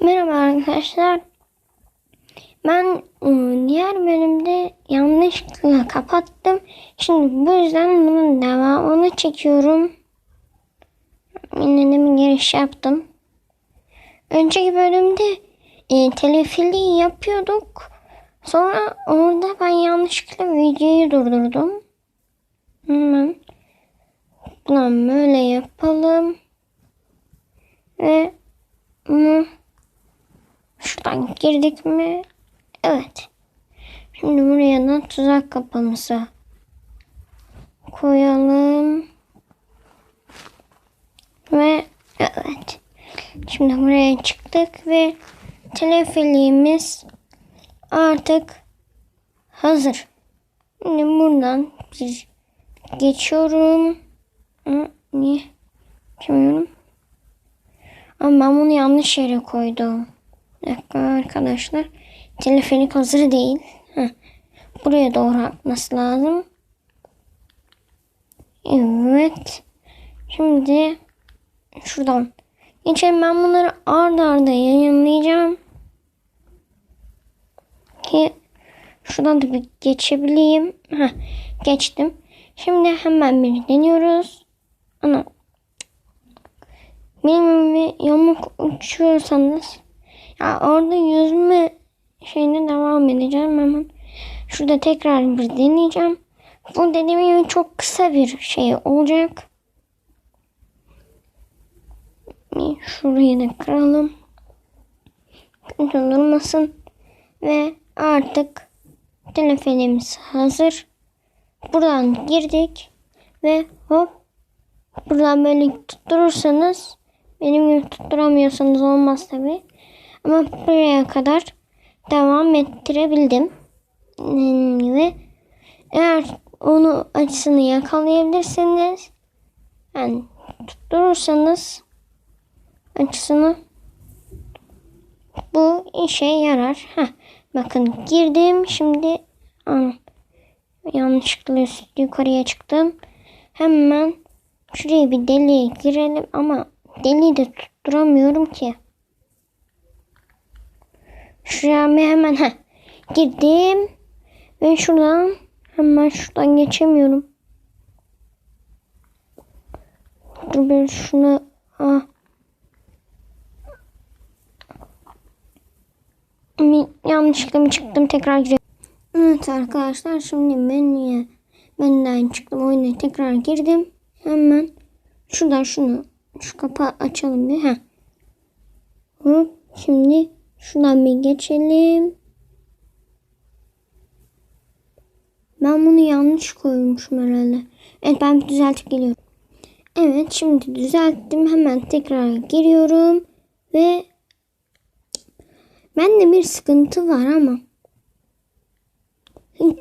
Merhaba arkadaşlar. Ben ıı, diğer bölümde yanlışlıkla kapattım. Şimdi bu yüzden bunun devamını çekiyorum. Yine de bir giriş yaptım. Önceki bölümde e, telefili yapıyorduk. Sonra orada ben yanlışlıkla videoyu durdurdum. Hemen Buradan böyle yapalım. Ve bunu şuradan girdik mi? Evet. Şimdi buraya da tuzak kapımızı koyalım. Ve evet. Şimdi buraya çıktık ve telefiliğimiz artık hazır. Şimdi buradan bir geçiyorum. Niye? Geçemiyorum. Ama ben bunu yanlış yere koydum. Dakika arkadaşlar. Telefonik hazır değil. Heh. Buraya doğru atması lazım. Evet. Şimdi şuradan geçelim. Ben bunları arda arda yayınlayacağım. Ki şuradan da bir geçebileyim. Heh, geçtim. Şimdi hemen bir deniyoruz. Ana. Benim yamuk uçuyorsanız ya orada yüzme şeyine devam edeceğim hemen. Şurada tekrar bir deneyeceğim. Bu dediğim çok kısa bir şey olacak. Şurayı da kıralım. Kötü durmasın. Ve artık telefonumuz hazır. Buradan girdik. Ve hop. Buradan böyle tutturursanız benim gibi tutturamıyorsanız olmaz tabi. Ama buraya kadar devam ettirebildim. Dediğim gibi. Eğer onu açısını yakalayabilirseniz yani tutturursanız açısını bu işe yarar. Heh, bakın girdim şimdi Aa, yanlışlıkla yukarıya çıktım. Hemen şuraya bir deliğe girelim ama deliği de tutturamıyorum ki. Şuraya hemen heh, girdim ve şuradan hemen şuradan geçemiyorum. Dur ben şuna ah. Yanlışlıkla mı çıktım tekrar girelim. Evet arkadaşlar şimdi menüye benden çıktım oyuna tekrar girdim. Hemen şuradan şunu şu kapağı açalım bir. Heh. Hop, şimdi şuradan bir geçelim. Ben bunu yanlış koymuşum herhalde. Evet ben bir düzeltip geliyorum. Evet şimdi düzelttim. Hemen tekrar giriyorum. Ve bende bir sıkıntı var ama.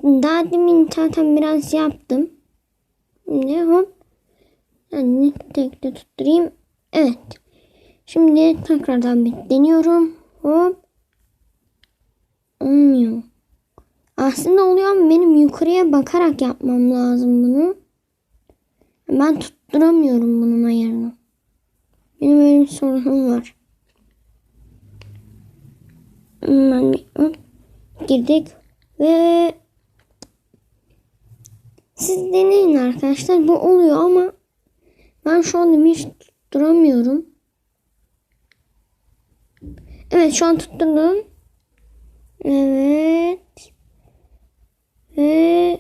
Daha demin zaten biraz yaptım. Şimdi hop. Yani tek de tutturayım. Evet. Şimdi tekrardan bir deniyorum. Hop. Olmuyor. Aslında oluyor ama benim yukarıya bakarak yapmam lazım bunu. Ben tutturamıyorum bunun ayarını. Benim öyle bir sorunum var. Bir hop. girdik ve siz deneyin arkadaşlar. Bu oluyor ama ben şu anda hiç tutturamıyorum. Evet şu an tutturdum. Evet. Ve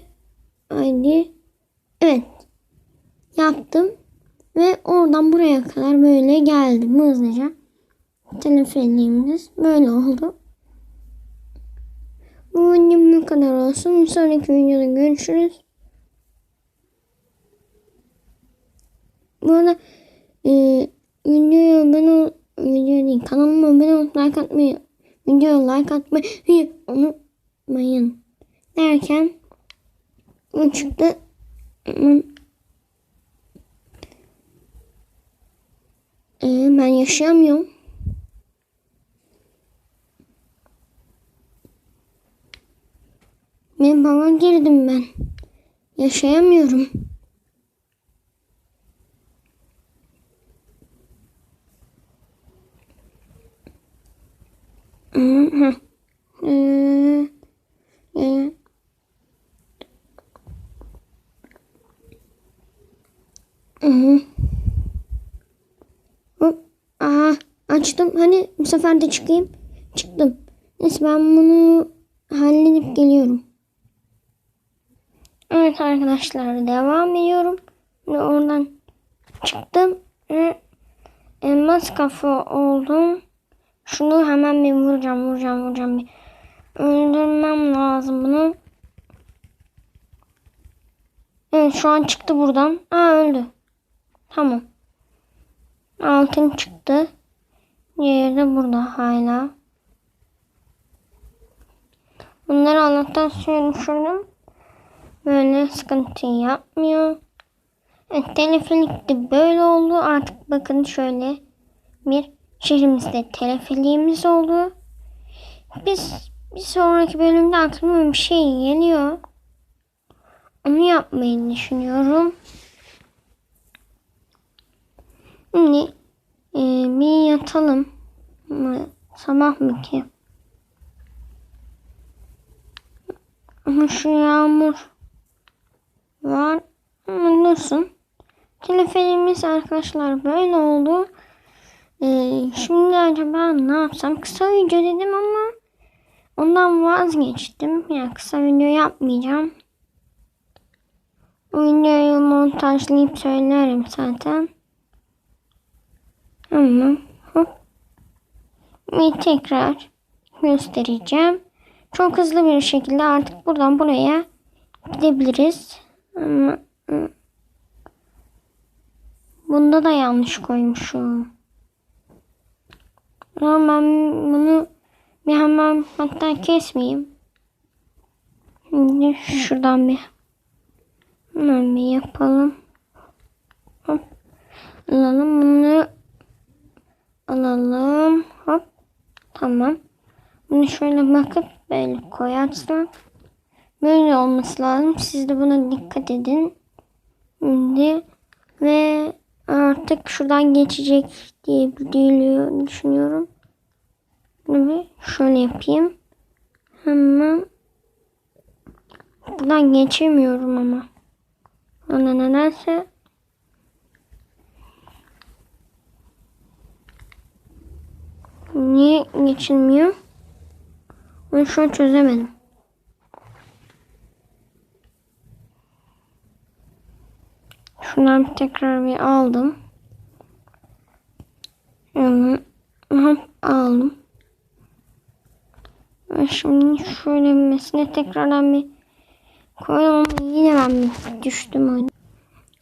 haydi. Evet. Yaptım. Ve oradan buraya kadar böyle geldim hızlıca. Telefonimiz böyle oldu. Bu videom bu kadar olsun. Sonraki videoda görüşürüz. Bu arada e, videoya abone ol, video değil kanalıma abone olup like atmayı, videoya like atmayı unutmayın derken çıktı. Aman. E, ben yaşayamıyorum. Ben bana girdim ben. Yaşayamıyorum. Hı hı. Ee, e. Hı. Hop. Aa, açtım. Hani bu sefer de çıkayım. Çıktım. Neyse ben bunu halledip geliyorum. Evet arkadaşlar devam ediyorum. Ve oradan çıktım ve elmas kafa oldum. Şunu hemen bir vuracağım, vuracağım, vuracağım. Bir öldürmem lazım bunu. Evet şu an çıktı buradan. Aa öldü. Tamam. Altın çıktı. Diğeri burada hala. Bunları Allah'tan suya düşürdüm. Böyle sıkıntı yapmıyor. Evet, telefelik de böyle oldu. Artık bakın şöyle bir şehrimizde telefeliğimiz oldu. Biz bir sonraki bölümde aklıma bir şey geliyor. Onu yapmayı düşünüyorum. Şimdi e, bir yatalım. Sabah mı ki? Ama şu yağmur var. Ama dursun. Telefonumuz arkadaşlar böyle oldu. Ee, şimdi acaba ne yapsam? Kısa video dedim ama ondan vazgeçtim. Yani kısa video yapmayacağım. Videoyu montajlayıp söylerim zaten. Ama hop. Ve tekrar göstereceğim. Çok hızlı bir şekilde artık buradan buraya gidebiliriz. Ama bunda da yanlış koymuşum. Ama ben bunu bir hemen hatta kesmeyeyim. Şimdi şuradan bir hemen bir yapalım. Hop. Alalım bunu. Alalım. Hop. Tamam. Bunu şöyle bakıp böyle koyarsak böyle olması lazım. Siz de buna dikkat edin. Şimdi ve artık şuradan geçecek diye düşünüyorum. Bunu şöyle yapayım. Hemen buradan geçemiyorum ama. Ona nedense Niye geçilmiyor? Ben şu an çözemedim. Şundan bir tekrar bir aldım. Yani aldım. Ve şimdi şöyle mesine tekrardan bir koydum ama yine ben bir düştüm.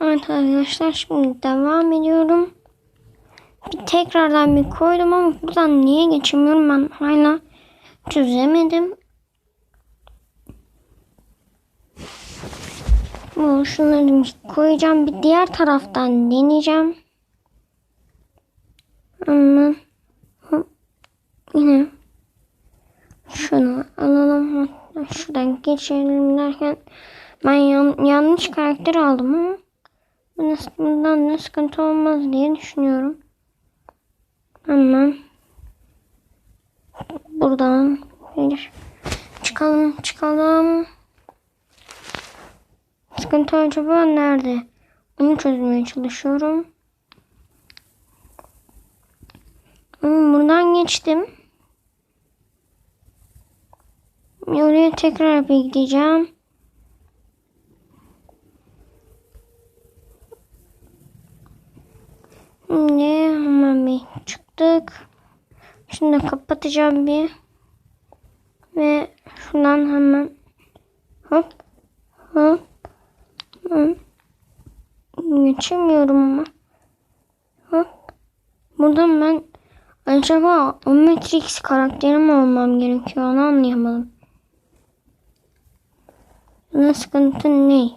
Evet arkadaşlar şimdi devam ediyorum. Tekrardan bir koydum ama buradan niye geçemiyorum ben hala çözemedim. Bu şunları koyacağım. Bir diğer taraftan deneyeceğim. Ama yine şunu alalım. Şuradan geçelim derken ben yan, yanlış karakter aldım ama bundan ne sıkıntı olmaz diye düşünüyorum. Hemen buradan bir çıkalım çıkalım. Sıkıntı acaba nerede? Onu çözmeye çalışıyorum. Hmm, Buradan geçtim. Oraya tekrar bir gideceğim. Şimdi hemen bir çıktık. Şimdi kapatacağım bir. Ve şundan hemen hop hop hop. Geçemiyorum ama. Hop. Buradan ben acaba o Matrix karakteri mi olmam gerekiyor onu anlayamadım. Buna sıkıntı ne?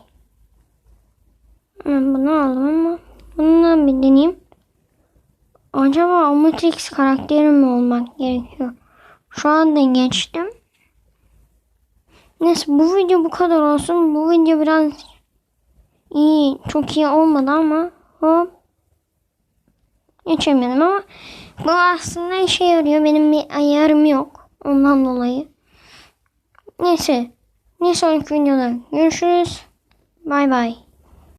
Ben bunu aldım ama bununla bir deneyeyim. Acaba o Matrix karakteri mi olmak gerekiyor? Şu anda geçtim. Neyse bu video bu kadar olsun. Bu video biraz iyi, çok iyi olmadı ama hop geçemedim ama bu aslında işe yarıyor. Benim bir ayarım yok. Ondan dolayı. Neyse. Bir sonraki videoda görüşürüz. Bay bay.